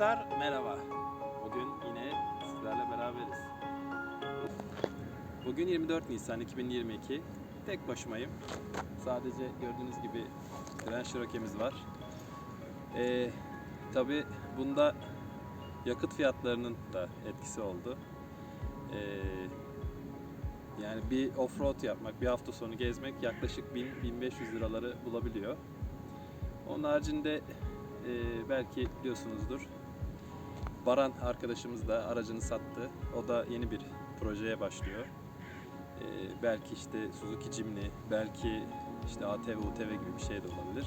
Arkadaşlar merhaba. Bugün yine sizlerle beraberiz. Bugün 24 Nisan 2022. Tek başımayım. Sadece gördüğünüz gibi direnç rokemiz var. Ee, Tabi bunda yakıt fiyatlarının da etkisi oldu. Ee, yani bir offroad yapmak, bir hafta sonu gezmek yaklaşık 1000-1500 liraları bulabiliyor. Onun haricinde e, belki biliyorsunuzdur. Baran arkadaşımız da aracını sattı. O da yeni bir projeye başlıyor. E, belki işte Suzuki Jimny, belki işte ATV, UTV gibi bir şey de olabilir.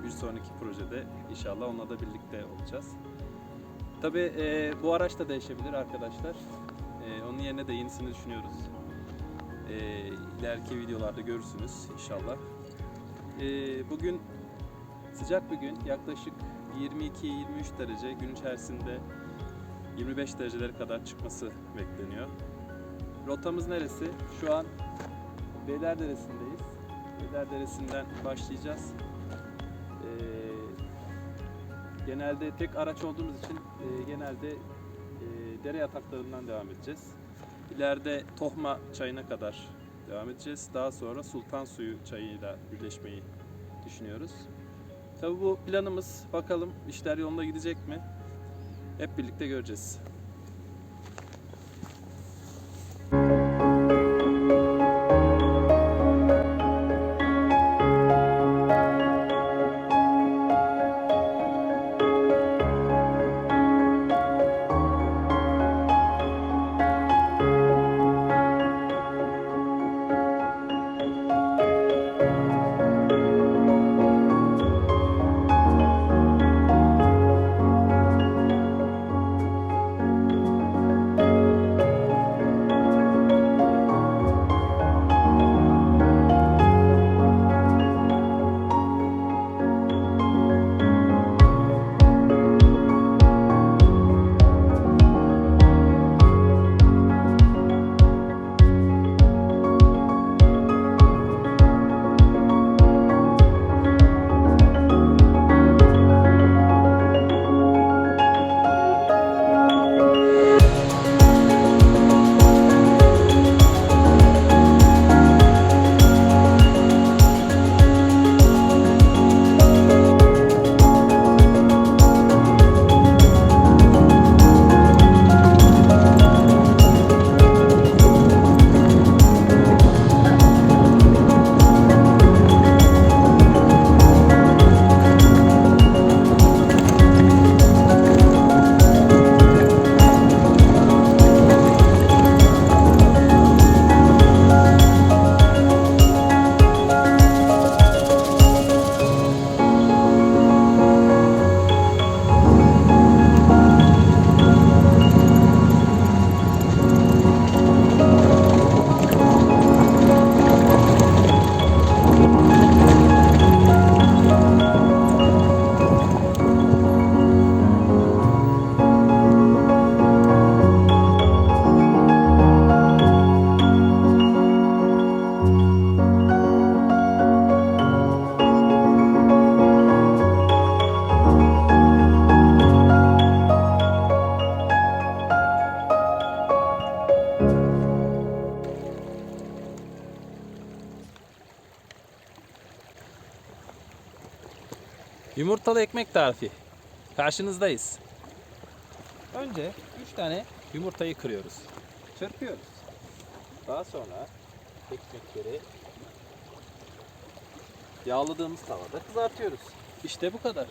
E, bir sonraki projede inşallah onunla da birlikte olacağız. Tabii e, bu araç da değişebilir arkadaşlar. E, onun yerine de yenisini düşünüyoruz. E, ileriki videolarda görürsünüz inşallah. E, bugün Sıcak bir gün yaklaşık 22-23 derece gün içerisinde 25 derecelere kadar çıkması bekleniyor. Rotamız neresi? Şu an Beylerderesi'ndeyiz. Beylerderesi'nden başlayacağız. Ee, genelde tek araç olduğumuz için e, genelde e, dere yataklarından devam edeceğiz. İleride Tohma çayına kadar devam edeceğiz. Daha sonra Sultan Suyu çayıyla birleşmeyi düşünüyoruz. Tabi bu planımız. Bakalım işler yolunda gidecek mi? Hep birlikte göreceğiz. Yumurtalı ekmek tarifi. Karşınızdayız. Önce 3 tane yumurtayı kırıyoruz. Çırpıyoruz. Daha sonra ekmekleri yağladığımız tavada kızartıyoruz. İşte bu kadar.